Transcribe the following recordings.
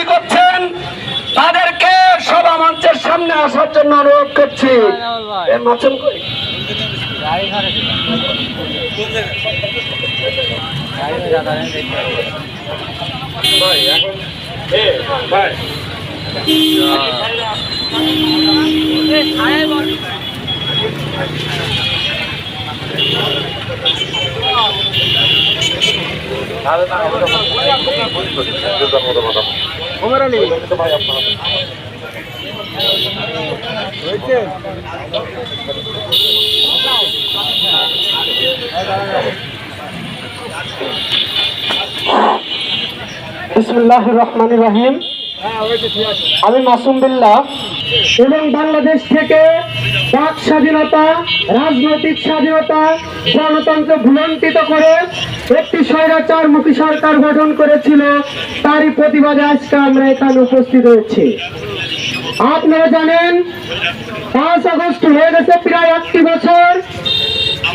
গুলি করছেন তাদেরকে সভা মঞ্চের সামনে আসার জন্য অনুরোধ করছি। এ মাসুম কই? বিসমুল্লাহ রহমান রহিম আমি মাসুম বিল্লাহ। এবং বাংলাদেশ থেকে বাক স্বাধীনতা রাজনৈতিক স্বাধীনতা গণতন্ত্র ভুলন্টিত করে একটি স্বৈরাচার মুখী সরকার গঠন করেছিল তারই প্রতিবাদে আজকে আমরা এখানে উপস্থিত হয়েছি। আপনারা জানেন পাঁচ আগস্ট হয়ে গেছে প্রায় একটি বছর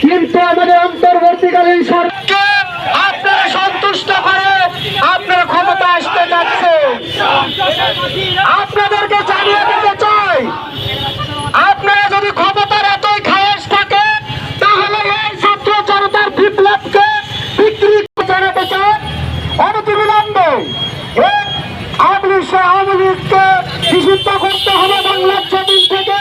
কিন্তু আমাদের অন্তর্বর্তীকালীন সরকার আপনারা সন্তুষ্ট করে আপনারা ক্ষমতা আসতে যাচ্ছে আপনাদেরকে জানিয়ে দিতে চাই, আপনারা যদি ক্ষমতার এতই খায়েশ থাকে তাহলে এই ছাত্র জনতার বিপ্লবকে বিক্রি জানাতে চান অনতিবিলম্বে আওয়ামী লীগ লীগকে নিষিদ্ধ করতে হবে বাংলার জমিন থেকে,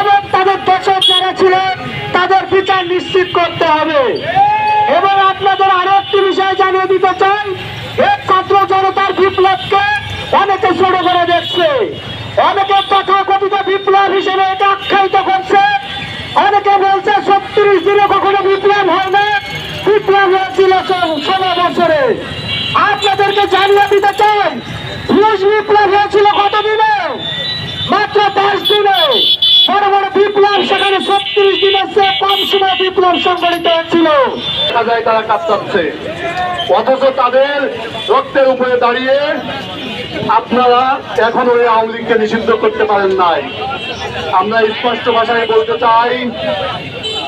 এবং তাদের দেশের যারা ছিলেন, তাদের বিচার নিশ্চিত করতে হবে। এবং আপনাদের আরও একটি বিষয় জানিয়ে দিতে চাই এই ছাত্র জনতার বিপ্লবকে অনেকে ছোট করে দেখছে অনেকে তথাকথিত বিপ্লব হিসেবে এটা আখ্যায়িত করছে। অনেকে বলছে ছত্রিশ দিনে কখনো বিপ্লব হয় না। বিপ্লব হয়েছিল ষোলো বছরে। আপনাদেরকে জানিয়ে দিতে চাই রুশ বিপ্লব হয়েছিল কত দিনে মাত্র দশ দিনে। বড় বড় বিপ্লব সেখানে ছত্রিশ দিনের চেয়ে কম সময় বিপ্লব সংগঠিত যায় তারা কাঁপতাচ্ছে অথচ তাদের রক্তের উপরে দাঁড়িয়ে আপনারা এখন ওই আওয়ামী লীগকে নিষিদ্ধ করতে পারেন নাই। আমরা স্পষ্ট ভাষায় বলতে চাই,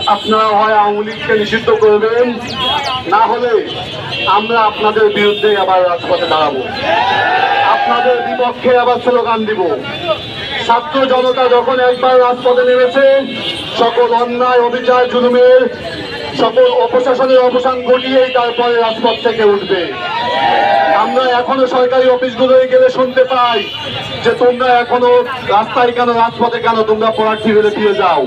আপনারা হয় আওয়ামী লীগকে নিষিদ্ধ করবেন, না হলে আমরা আপনাদের বিরুদ্ধে আবার রাজপথে দাঁড়াবো। আপনাদের বিপক্ষে আবার স্লোগান দিব। ছাত্র জনতা যখন একবার রাজপথে নেমেছে, সকল অন্যায়, অবিচার, জুলুমের সকল অপশাসনের অবসান ঘটিয়েই তারপরে রাজপথ থেকে উঠবে। আমরা এখনও সরকারি অফিসগুলোয় গেলে শুনতে পাই যে তোমরা এখনও রাস্তায় কেন, রাজপথে কেন তোমরা পড়ার্থী হলে ফিরে যাও?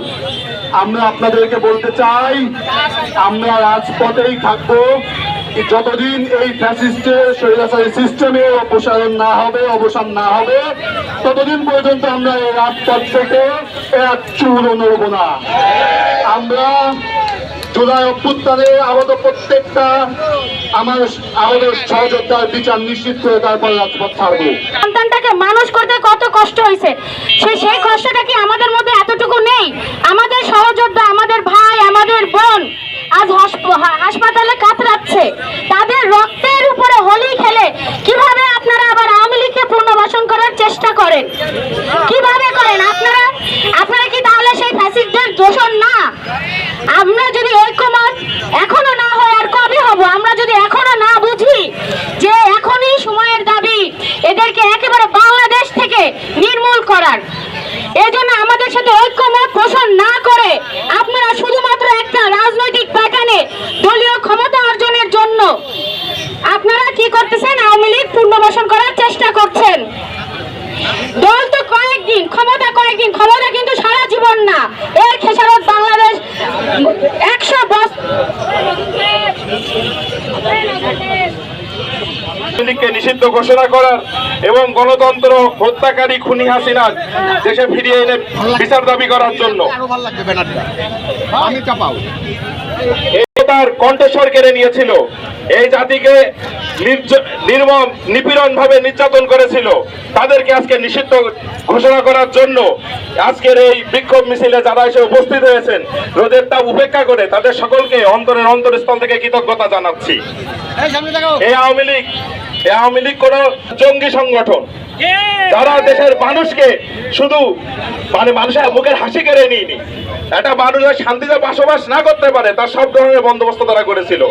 আমরা আপনাদেরকে বলতে চাই, আমরা রাজপথেই থাকব। যতদিন এই ফ্যাসিস্টের স্বৈরাচারী সিস্টেমের অপসারণ না হবে, অবসান না হবে, ততদিন পর্যন্ত আমরা এই রাজপথ থেকে এক চুলও নড়ব না। আমরা জুলাই অভ্যুত্থানে আহত প্রত্যেকটা মানুষ করতে কত কষ্ট হয়েছে? সে সেই কষ্টটা কি আমাদের মধ্যে এতটুকু নেই? আমাদের সহযোদ্ধা, আমাদের ভাই, আমাদের বোন আজ হাসপাতালে কাতরাচ্ছে। তাদের রক্তের উপরে হোলি খেলে কীভাবে আপনারা আবার আওয়ামী লীগকে পুনর্বাসন করার চেষ্টা করেন? কীভাবে করেন? আপনারা আপনারা কি তাহলে সেই ফ্যাসিস্টদের দোষণ না আমরা যদি ঐক্যমত এখনও না হয় আর কবে হব আমরা যদি এখনও না বুঝি যে এখনই সময়ের দাবি এদেরকে একেবারে বাংলাদেশ থেকে নির্মূল এই এজন্য আমাদের সাথে ঐক্যমত পোষণ না করে আপনারা শুধুমাত্র একটা রাজনৈতিক প্যাটার্নে দলীয় ক্ষমতা অর্জনের জন্য আপনারা কি করতেছেন? আওয়ামী লীগ পুনর্বাসন করার চেষ্টা করছেন। দল তো কয়েকদিন, ক্ষমতা কয়েকদিন, ক্ষমতা কিন্তু সারা জীবন না। এর লীগকে নিষিদ্ধ ঘোষণা করার এবং গণতন্ত্র হত্যাকারী খুনি হাসিনা দেশে ফিরিয়ে এনে বিচার দাবি করার জন্য। তার কণ্ঠস্বর কেড়ে নিয়েছিল। এই জাতিকে নির্মম নিপীড়ন ভাবে নির্যাতন করেছিল। তাদেরকে আজকে নিষিদ্ধ ঘোষণা করার জন্য আজকের এই বিক্ষোভ মিছিলে যারা এসে উপস্থিত হয়েছেন রোদের তাপ উপেক্ষা করে তাদের সকলকে অন্তরের অন্তরস্থল থেকে কৃতজ্ঞতা জানাচ্ছি। এই আওয়ামী লীগ আওয়ামী লীগ কোন জঙ্গি সংগঠন। যারা দেশের মানুষকে শুধু মানে মানুষের মুখের হাসি কেড়ে নিয়নি একটা মানুষের শান্তিতে বসবাস না করতে পারে তার সব ধরনের বন্দোবস্ত তারা করেছিল।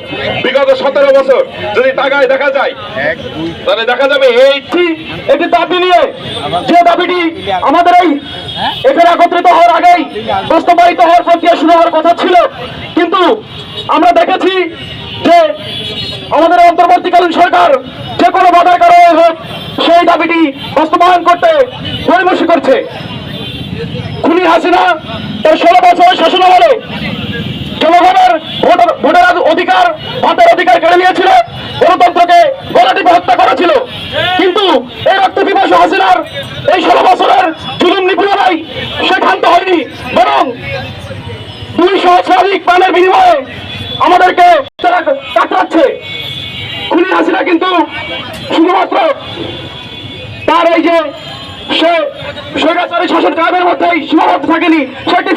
বিগত সতেরো বছর যদি টাকায় দেখা যায় তাহলে দেখা যাবে এই একটি দাবি নিয়ে যে দাবিটি আমাদের এই এখানে একত্রিত হওয়ার আগেই বাস্তবায়িত হওয়ার প্রক্রিয়া শুরু হওয়ার কথা ছিল। কিন্তু আমরা দেখেছি যে আমাদের অন্তর্বর্তীকালীন সরকার যে কোনো বাধার কারণে হোক সেই দাবিটি বাস্তবায়ন করতে পরিমর্শ করছে। খুনি হাসিনা তার ষোলো বছরের শাসনামলে জনগণের ভোটার অধিকার, ভোটের অধিকার কেড়ে নিয়েছিল, গণতন্ত্রকে গলা টিপে হত্যা করেছিল। কিন্তু এই রক্ত পিপাসু হাসিনার এই ষোলো বছরের জুলুম নিপীড়নাই সে ক্ষান্ত হয়নি, বরং দুই সহস্রাধিক প্রাণের বিনিময়ে আমাদেরকে তারা কাতরাচ্ছে খুনি হাসিনা কিন্তু শুধুমাত্র তার এই যে সে স্বৈরাচারী শাসন মধ্যেই সীমাবদ্ধ থাকেনি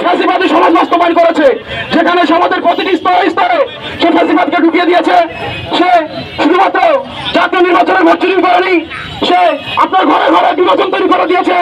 ফ্যাসিবাদী সমাজ বাস্তবায়ন করেছে। যেখানে সমাজের প্রতিটি স্তরে স্তরে সে ফ্যাসিবাদকে ঢুকিয়ে দিয়েছে। সে শুধুমাত্র জাতীয় নির্বাচনের করেনি, সে আপনার ঘরে ঘরে নির্বাচন তৈরি করে দিয়েছে।